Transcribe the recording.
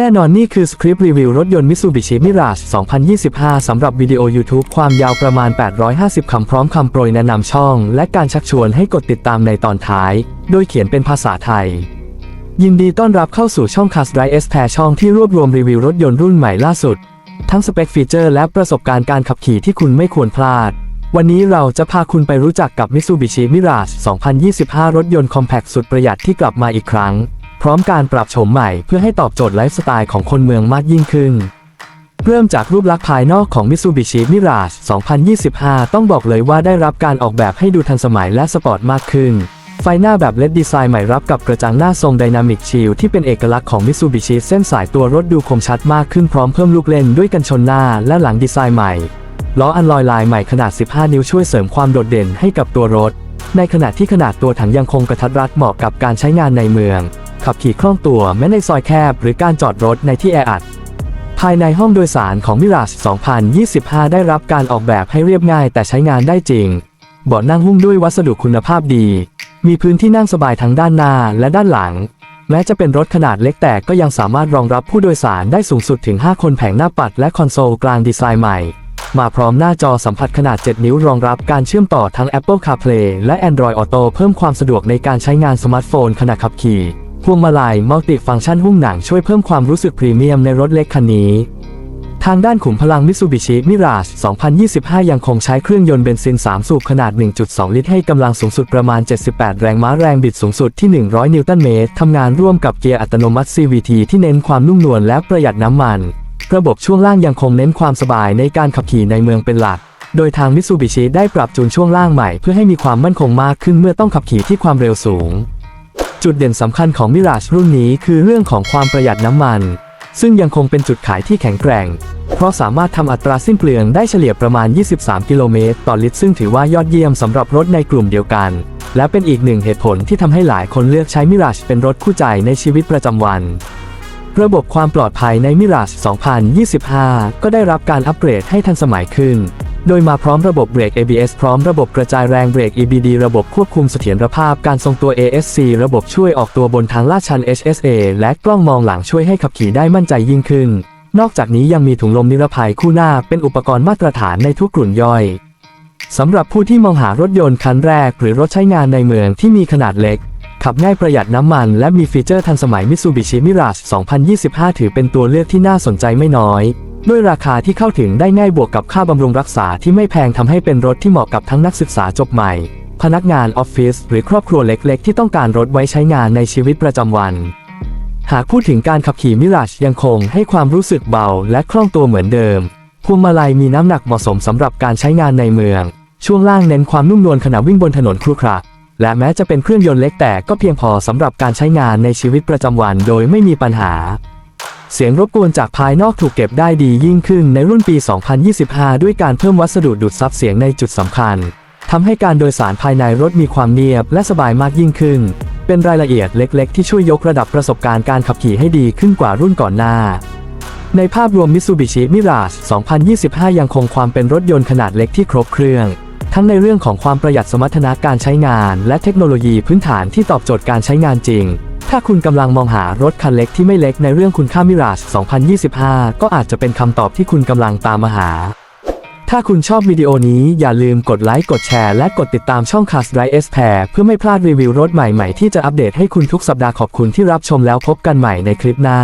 แน่นอนนี่คือสคริปต์รีวิวรถยนต์ Mitsubishi Mirage 2025 สำหรับวิดีโอ YouTube ความยาวประมาณ 850 คำพร้อมคำโปรยแนะนำช่อง และการชักชวนให้กดติดตามในตอนท้าย โดยเขียนเป็นภาษาไทย ยินดีต้อนรับเข้าสู่ช่อง Cars Drive S แพรช่องที่รวบรวมรีวิวรถยนต์รุ่นใหม่ล่าสุด ทั้งสเปคฟีเจอร์และประสบการณ์การขับขี่ที่คุณไม่ควรพลาด วันนี้เราจะพาคุณไปรู้จักกับ Mitsubishi Mirage 2025 รถยนต์คอมแพคสุดประหยัดที่กลับมาอีกครั้ง พร้อมการปรับโฉมใหม่เพื่อให้ตอบโจทย์ไลฟ์สไตล์ของคนเมืองมากยิ่งขึ้น เริ่มจากรูปลักษณ์ภายนอกของ Mitsubishi Mirage 2025 ต้องบอกเลยว่าได้รับการออกแบบให้ดูทันสมัยและสปอร์ตมากขึ้น ไฟหน้าแบบ LED ดีไซน์ใหม่รับกับกระจังหน้าทรง Dynamic Shield ที่เป็นเอกลักษณ์ของ Mitsubishi เส้นสายตัวรถดูคมชัดมากขึ้นพร้อมเพิ่มลูกเล่นด้วยกันชนหน้าและหลังดีไซน์ใหม่ล้ออันลอยลายใหม่ขนาด 15 นิ้วช่วยเสริมความโดดเด่นให้กับตัวรถ ในขณะที่ขนาดตัวถังยังคงกระทัดรัดเหมาะกับการใช้งานในเมือง ขับขี่คล่องตัวแม้ในซอยแคบหรือการจอดรถในที่แออัด ภายในห้องโดยสารของ Mirage 2025 ได้รับการออกแบบให้เรียบง่ายแต่ใช้งานได้จริง เบาะนั่งหุ้มด้วยวัสดุคุณภาพดี มีพื้นที่นั่งสบายทั้งด้านหน้าและด้านหลัง แม้จะเป็นรถขนาดเล็กแต่ก็ยังสามารถรองรับผู้โดยสารได้สูงสุดถึง 5 คนแผงหน้าปัดและคอนโซลกลางดีไซน์ใหม่มาพร้อมหน้าจอสัมผัสขนาด 7 นิ้วรองรับการเชื่อมต่อทั้ง Apple CarPlay และ Android Auto เพิ่มความสะดวกในการใช้งานสมาร์ทโฟนขณะขับขี่ วงมาลัยมัลติฟังก์ชันหุ้มหนังช่วยเพิ่มความรู้สึกพรีเมียมในรถเล็กคันนี้ ทางด้านขุมพลัง Mitsubishi Mirage 2025 ยังคงใช้เครื่องยนต์เบนซิน 3 สูบขนาด 1.2 ลิตรให้กำลังสูงสุดประมาณ 78 แรงม้าแรงบิดสูงสุดที่ 100 นิวตันเมตรทำงานร่วมกับเกียร์อัตโนมัติ CVT ที่เน้นความนุ่มนวลและประหยัดน้ำมัน ระบบช่วงล่างยังคงเน้นความสบายในการขับขี่ในเมืองเป็นหลักโดยทาง Mitsubishi ได้ปรับจูนช่วงล่างใหม่เพื่อให้มีความมั่นคงมากขึ้นเมื่อต้องขับขี่ที่ความเร็วสูง จุดเด่นสำคัญของ Mirage รุ่นนี้คือเรื่องของความประหยัดน้ำมัน ซึ่งยังคงเป็นจุดขายที่แข็งแกร่ง เพราะสามารถทำอัตราสิ้นเปลืองได้เฉลี่ยประมาณ 23 กิโลเมตร ต่อลิตรซึ่งถือว่ายอดเยี่ยมสำหรับรถในกลุ่มเดียวกัน และเป็นอีกหนึ่งเหตุผลที่ทำให้หลายคนเลือกใช้ Mirage เป็นรถคู่ใจในชีวิตประจำวันระบบความปลอดภัยใน Mirage 2025 ก็ได้รับการอัปเกรดให้ทันสมัยขึ้น โดยมาพร้อมระบบเบรก ABS พร้อมระบบกระจายแรงเบรก EBD ระบบควบคุมเสถียรภาพการทรงตัว ASC ระบบช่วยออกตัวบนทางลาดชัน HSA และกล้องมองหลังช่วยให้ขับขี่ได้มั่นใจยิ่งขึ้น นอกจากนี้ยังมีถุงลมนิรภัยคู่หน้าเป็นอุปกรณ์มาตรฐานในทุกกลุ่มย่อยสำหรับผู้ที่มองหารถยนต์คันแรก หรือรถใช้งานในเมืองที่มีขนาดเล็ก ขับง่ายประหยัดน้ำมัน และมีฟีเจอร์ทันสมัย Mitsubishi Mirage 2025 ถือเป็นตัวเลือกที่น่าสนใจไม่น้อย ด้วยราคาที่เข้าถึงได้ง่ายบวกกับค่าบำรุงรักษาที่ไม่แพงทำให้เป็นรถที่เหมาะกับทั้งนักศึกษาจบใหม่ พนักงานออฟฟิศหรือครอบครัวเล็ก ๆ ที่ต้องการรถไว้ใช้งานในชีวิตประจำวัน หากพูดถึงการขับขี่มิราชยังคงให้ความรู้สึกเบาและคล่องตัวเหมือนเดิมพวงมาลัยมีน้ำหนักเหมาะสมสำหรับการใช้งานในเมือง ช่วงล่างเน้นความนุ่มนวลขณะวิ่งบนถนนครุขระและแม้จะเป็นเครื่องยนต์เล็กแต่ก็เพียงพอสำหรับการใช้งานในชีวิตประจำวันโดยไม่มีปัญหา เสียงรบกวนจากภายนอกถูกเก็บได้ดียิ่งขึ้นในรุ่นปี 2025 ด้วยการเพิ่มวัสดุดูดซับเสียงในจุดสำคัญทำให้การโดยสารภายในรถมีความเนียบและสบายมากยิ่งขึ้น เป็นรายละเอียดเล็ก ๆ ที่ช่วยยกระดับประสบการณ์การขับขี่ให้ดีขึ้นกว่ารุ่นก่อนหน้า ในภาพรวม Mitsubishi Mirage 2025 ยังคงความเป็นรถยนต์ขนาดเล็กที่ครบเครื่อง ทั้งในเรื่องของความประหยัดสมรรถนะการใช้งาน และเทคโนโลยีพื้นฐานที่ตอบโจทย์การใช้งานจริง ถ้าคุณกำลังมองหารถคันเล็กที่ไม่เล็กในเรื่องคุณค่ามิราช2025 ก็อาจจะเป็นคำตอบที่คุณกำลังตามมาหา ถ้าคุณชอบวิดีโอนี้อย่าลืมกดไลค์ กดแชร์ และกดติดตามช่อง Cars Drive S Pair เพื่อไม่พลาดรีวิวรถใหม่ๆ ที่จะอัปเดตให้คุณทุกสัปดาห์ขอบคุณที่รับชมแล้วพบกันใหม่ในคลิปหน้า